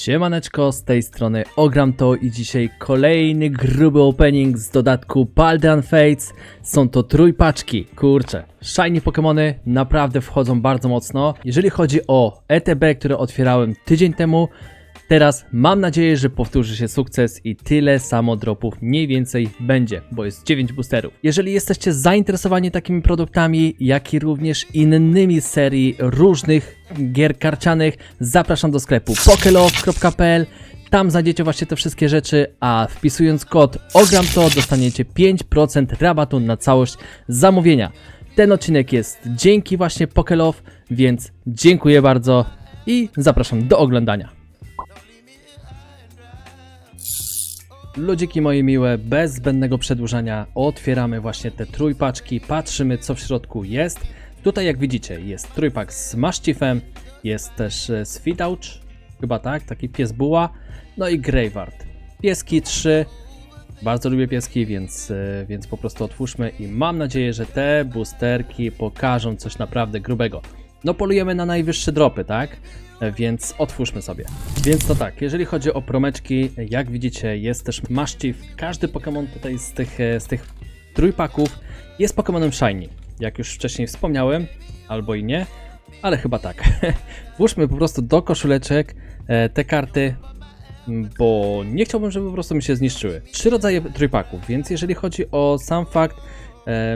Siemaneczko, z tej strony Ogram to i dzisiaj kolejny gruby opening z dodatku Paldean Fates. Są to trójpaczki, kurczę. Shiny Pokémony naprawdę wchodzą bardzo mocno. Jeżeli chodzi o ETB, które otwierałem tydzień temu, Teraz mam nadzieję, że powtórzy się sukces i tyle samo dropów mniej więcej będzie, bo jest 9 boosterów. Jeżeli jesteście zainteresowani takimi produktami, jak i również innymi serii różnych gier karcianych, zapraszam do sklepu pokelow.pl tam znajdziecie właśnie te wszystkie rzeczy, a wpisując kod OGRAM to dostaniecie 5% rabatu na całość zamówienia. Ten odcinek jest dzięki właśnie Pokelow, więc dziękuję bardzo i zapraszam do oglądania. Ludziki moje miłe, bez zbędnego przedłużania otwieramy właśnie te trójpaczki, patrzymy co w środku jest. Tutaj jak widzicie jest trójpak z Maszcifem, jest też e, Sfidouch, chyba tak, taki pies buła, no i Graveyard. Pieski 3, bardzo lubię pieski, więc, e, więc po prostu otwórzmy i mam nadzieję, że te boosterki pokażą coś naprawdę grubego. No polujemy na najwyższe dropy, tak? Więc otwórzmy sobie. Więc to tak, jeżeli chodzi o promeczki, jak widzicie jest też Maszciw. Każdy Pokémon tutaj z tych, e, z tych trójpaków jest Pokémonem Shiny. Jak już wcześniej wspomniałem, albo i nie, ale chyba tak. Włóżmy po prostu do koszuleczek e, te karty, bo nie chciałbym, żeby po prostu mi się zniszczyły. Trzy rodzaje trójpaków, więc jeżeli chodzi o sam fakt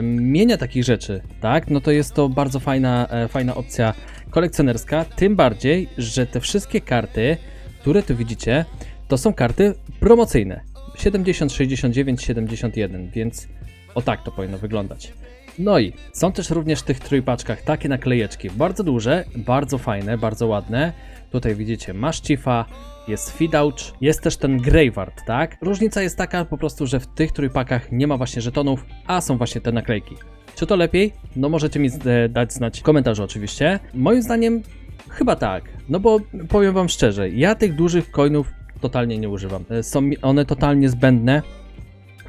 mienia takich rzeczy, tak, no to jest to bardzo fajna, e, fajna opcja kolekcjonerska, tym bardziej, że te wszystkie karty, które tu widzicie, to są karty promocyjne. 70, 69, 71, więc o tak to powinno wyglądać. No i są też również w tych trójpaczkach takie naklejeczki, bardzo duże, bardzo fajne, bardzo ładne. Tutaj widzicie Maszcifa, jest Fidouch, jest też ten Graveyard, tak? Różnica jest taka po prostu, że w tych trójpakach nie ma właśnie żetonów, a są właśnie te naklejki. Czy to lepiej? No możecie mi z- dać znać w komentarzu oczywiście. Moim zdaniem chyba tak, no bo powiem wam szczerze, ja tych dużych coinów totalnie nie używam. E, Są one totalnie zbędne,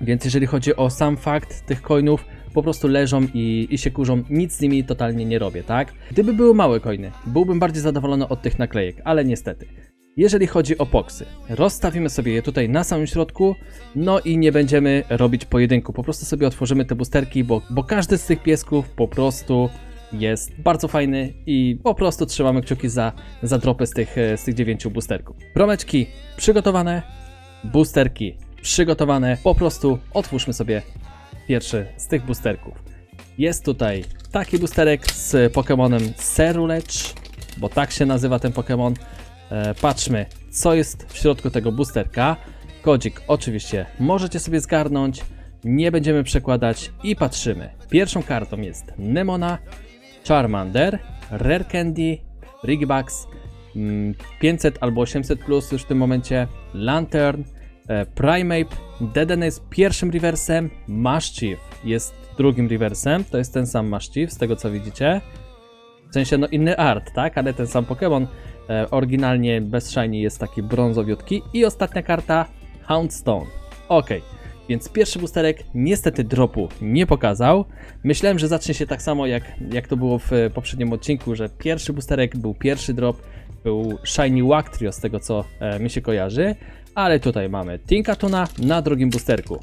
więc jeżeli chodzi o sam fakt tych coinów, po prostu leżą i, i się kurzą, nic z nimi totalnie nie robię, tak? Gdyby były małe coiny, byłbym bardziej zadowolony od tych naklejek, ale niestety. Jeżeli chodzi o poksy, rozstawimy sobie je tutaj na samym środku, no i nie będziemy robić pojedynku, po prostu sobie otworzymy te boosterki, bo, bo każdy z tych piesków po prostu jest bardzo fajny i po prostu trzymamy kciuki za, za dropy z tych, z tych dziewięciu boosterków. Promeczki przygotowane, boosterki przygotowane, po prostu otwórzmy sobie pierwszy z tych boosterków. Jest tutaj taki boosterek z Pokemonem Cerulecz, bo tak się nazywa ten Pokemon. E, patrzmy, co jest w środku tego boosterka. Kodzik oczywiście możecie sobie zgarnąć, nie będziemy przekładać i patrzymy. Pierwszą kartą jest Nemona, Charmander, Rare Candy, Rigbax, mm, 500 albo 800 plus już w tym momencie, Lantern, e, Primeape, Deden jest pierwszym reversem, Maszchief jest drugim reversem, to jest ten sam Maszchief z tego co widzicie. W sensie no inny art, tak? Ale ten sam Pokémon oryginalnie bez shiny jest taki brązowiutki i ostatnia karta Houndstone. Okej. Więc pierwszy boosterek niestety dropu nie pokazał. Myślałem, że zacznie się tak samo jak, jak to było w e, poprzednim odcinku, że pierwszy boosterek był pierwszy drop, był Shiny Wactrio z tego co e, mi się kojarzy, ale tutaj mamy Tinkatuna na drugim boosterku.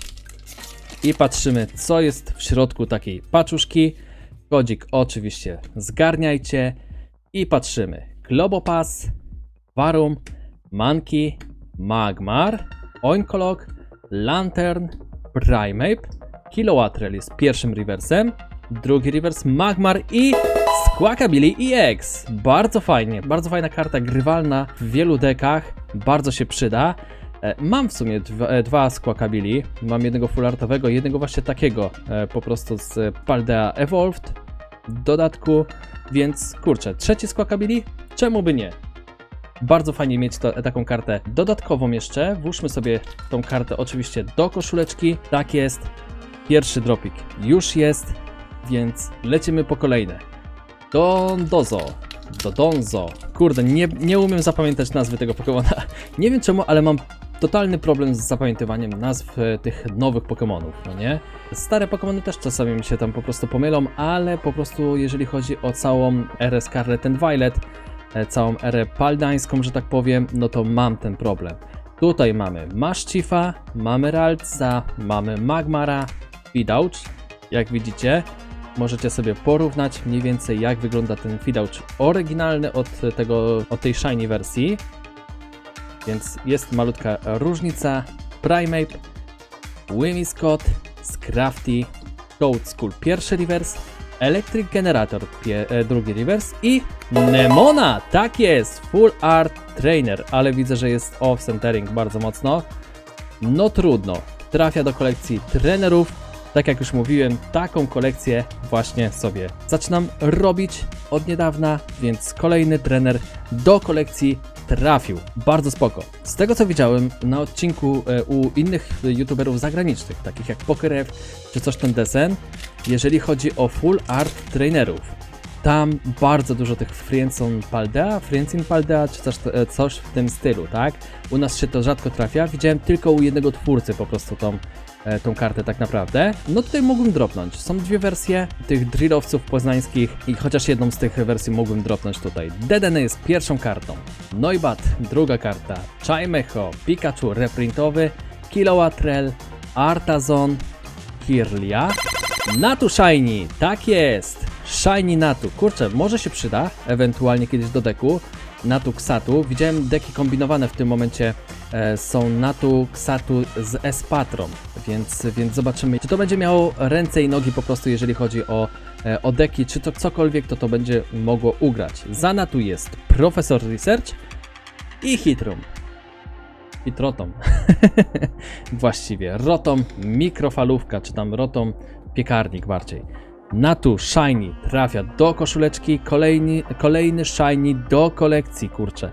I patrzymy co jest w środku takiej paczuszki. Kodzik oczywiście zgarniajcie i patrzymy. Globopass, Varum, Monkey, Magmar, Oinkolog, Lantern, Primeape, Kilowattrel jest pierwszym reversem, drugi reverse Magmar i Squawkabilly EX. Bardzo fajnie, bardzo fajna karta grywalna w wielu dekach, bardzo się przyda. E, Mam w sumie dwa, e, dwa Squawkabilly, mam jednego fullartowego jednego właśnie takiego, e, po prostu z Paldea Evolved dodatku, więc kurczę, trzeci Squawkabilly? Czemu by nie? Bardzo fajnie mieć to, taką kartę dodatkową jeszcze. Włóżmy sobie tą kartę oczywiście do koszuleczki. Tak jest. Pierwszy dropik już jest, więc lecimy po kolejne. Dondozo. Dodonzo. Kurde, nie, nie umiem zapamiętać nazwy tego Pokemona. Nie wiem czemu, ale mam totalny problem z zapamiętywaniem nazw e, tych nowych Pokemonów, no nie? Stare Pokemony też czasami mi się tam po prostu pomylą, ale po prostu jeżeli chodzi o całą erę Scarlet and Violet, e, całą erę paldańską, że tak powiem, no to mam ten problem. Tutaj mamy Maszcifa, mamy Ralca, mamy Magmara, Fidouch. Jak widzicie, możecie sobie porównać mniej więcej jak wygląda ten Fidouch oryginalny od, tego, od tej shiny wersji. Więc jest malutka różnica. Primeape, Wimmy Scott, Scrafty, Code School pierwszy reverse, Electric Generator e, drugi reverse i Nemona, tak jest, Full Art Trainer, ale widzę, że jest off-centering bardzo mocno. No trudno, trafia do kolekcji trenerów. Tak jak już mówiłem, taką kolekcję właśnie sobie zaczynam robić od niedawna, więc kolejny trener do kolekcji trafił. Bardzo spoko. Z tego co widziałem na odcinku e, u innych youtuberów zagranicznych, takich jak PokerF czy coś ten desen, jeżeli chodzi o full art trainerów, tam bardzo dużo tych Friendson Paldea, Friendsin Paldea, czy coś, e, coś w tym stylu, tak? U nas się to rzadko trafia. Widziałem tylko u jednego twórcy po prostu tą, e, tą kartę tak naprawdę. No tutaj mogłem dropnąć. Są dwie wersje tych drillowców poznańskich i chociaż jedną z tych wersji mogłem dropnąć tutaj. Dedenne jest pierwszą kartą. Noibat druga karta. Chaimecho, Pikachu reprintowy, Kilowattrel, Artazon, Kirlia, Natu Shiny, tak jest! Shiny Natu, kurczę, może się przyda, ewentualnie kiedyś do deku. Natu Xatu, widziałem deki kombinowane w tym momencie, e, są Natu Xatu z Espatron, więc, więc zobaczymy, czy to będzie miało ręce i nogi po prostu, jeżeli chodzi o, e, o deki, czy to cokolwiek, to to będzie mogło ugrać. Za Natu jest Professor Research i Hitrum. Hitrotom. Właściwie, Rotom mikrofalówka, czy tam Rotom piekarnik bardziej. Natu Shiny trafia do koszuleczki, kolejny, kolejny Shiny do kolekcji, kurczę.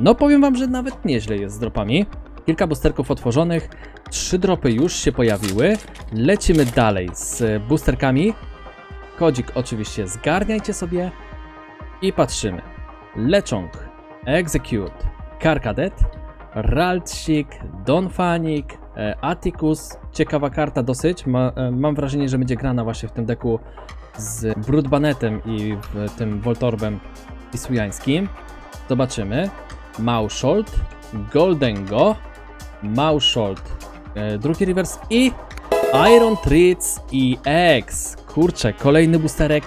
No powiem wam, że nawet nieźle jest z dropami. Kilka boosterków otworzonych, trzy dropy już się pojawiły. Lecimy dalej z boosterkami. Kodzik oczywiście zgarniajcie sobie i patrzymy. Lechong, Execute, Karkadet, Raltsik, Donfanik, e, Atticus. Ciekawa karta dosyć. Ma, e, mam wrażenie, że będzie grana właśnie w tym deku z Brudbanetem i tym Voltorbem Isujańskim. Zobaczymy. Maushold, Goldengo, Maushold, e, drugi reverse i Iron Treats i X. Kurczę, kolejny boosterek,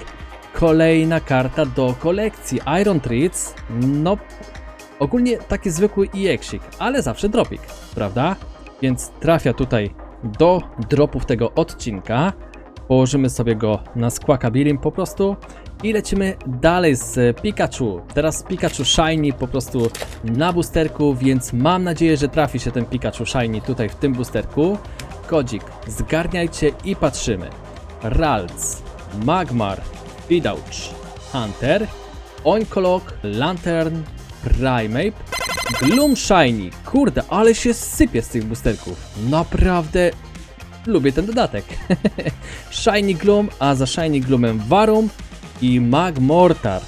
kolejna karta do kolekcji. Iron Treats, no Ogólnie taki zwykły EXik, ale zawsze dropik, prawda? Więc trafia tutaj do dropów tego odcinka. Położymy sobie go na Squawkabilim po prostu i lecimy dalej z Pikachu. Teraz Pikachu Shiny po prostu na boosterku, więc mam nadzieję, że trafi się ten Pikachu Shiny tutaj w tym boosterku. Kodzik, zgarniajcie i patrzymy. Ralts, Magmar, Fidouch, Hunter, Oinkolog, Lantern, Primeape, Gloom Shiny. Kurde, ale się sypie z tych boosterków. Naprawdę lubię ten dodatek. Shiny Gloom, a za Shiny Gloomem Varum i Magmortar.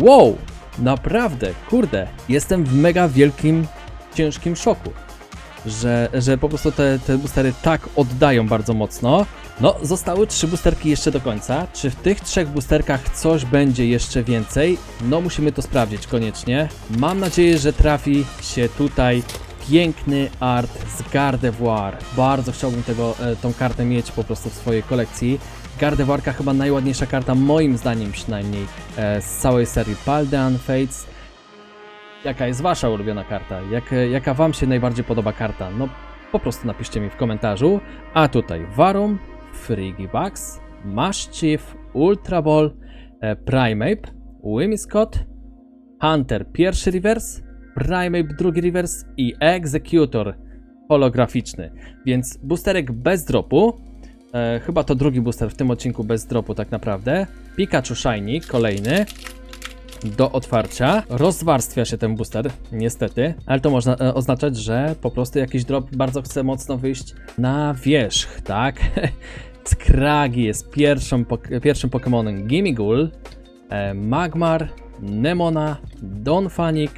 Wow, naprawdę, kurde, jestem w mega wielkim, ciężkim szoku. Że, że po prostu te, te boostery tak oddają bardzo mocno. No, zostały trzy boosterki jeszcze do końca. Czy w tych trzech boosterkach coś będzie jeszcze więcej? No, musimy to sprawdzić koniecznie. Mam nadzieję, że trafi się tutaj piękny art z Gardevoir. Bardzo chciałbym tego, e, tą kartę mieć po prostu w swojej kolekcji. Gardevoirka chyba najładniejsza karta, moim zdaniem przynajmniej, e, z całej serii Paldean Fates. Jaka jest wasza ulubiona karta? Jak, jaka wam się najbardziej podoba karta? No, po prostu napiszcie mi w komentarzu. A tutaj Varum, Frigibax, Mashchief, Ultra Ball, e, Primeape, Whimsicott, Hunter pierwszy reverse, Primeape drugi reverse i Executor holograficzny. Więc boosterek bez dropu. E, chyba to drugi booster w tym odcinku bez dropu tak naprawdę. Pikachu Shiny kolejny do otwarcia. Rozwarstwia się ten booster, niestety, ale to można e, oznaczać, że po prostu jakiś drop bardzo chce mocno wyjść na wierzch, tak? Skragi jest pierwszą, pok- pierwszym Pokemonem Gimmighoul, e, Magmar, Nemona, Donphanik,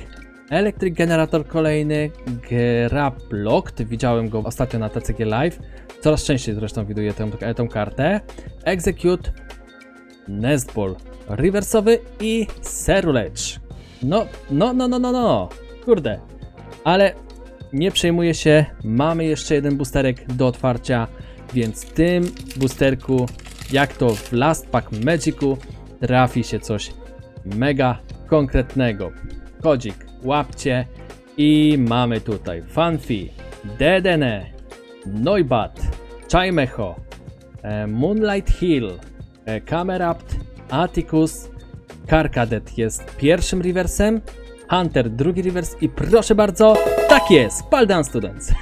Electric Generator kolejny, Graplocked, widziałem go ostatnio na TCG Live, coraz częściej zresztą widuję tę, tę kartę, Execute, Nestball rewersowy i Ceruledge. No, no, no, no, no, no. Kurde. Ale nie przejmuję się. Mamy jeszcze jeden boosterek do otwarcia. Więc w tym boosterku, jak to w Last Pack Magicu, trafi się coś mega konkretnego. Kodzik, łapcie. I mamy tutaj Fanfi, Dedene, Noibat, Chaimecho, e, Moonlight Hill, e, Camerapt, Atticus, Karkadet jest pierwszym reversem, Hunter drugi rewers i proszę bardzo, tak jest, Paldan Students.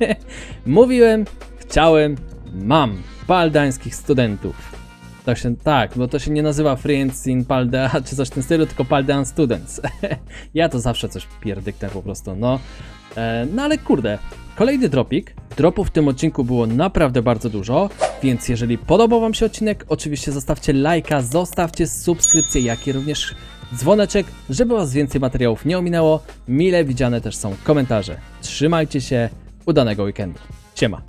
Mówiłem, chciałem, mam paldańskich studentów. To się, tak, bo to się nie nazywa Friends in Palda czy coś w tym stylu, tylko Paldan Students. ja to zawsze coś pierdyknę po prostu, no. E, no ale kurde, kolejny dropik. Dropów w tym odcinku było naprawdę bardzo dużo, więc jeżeli podobał Wam się odcinek, oczywiście zostawcie lajka, zostawcie subskrypcję, jak i również dzwoneczek, żeby Was więcej materiałów nie ominęło. Mile widziane też są komentarze. Trzymajcie się, udanego weekendu. Siema.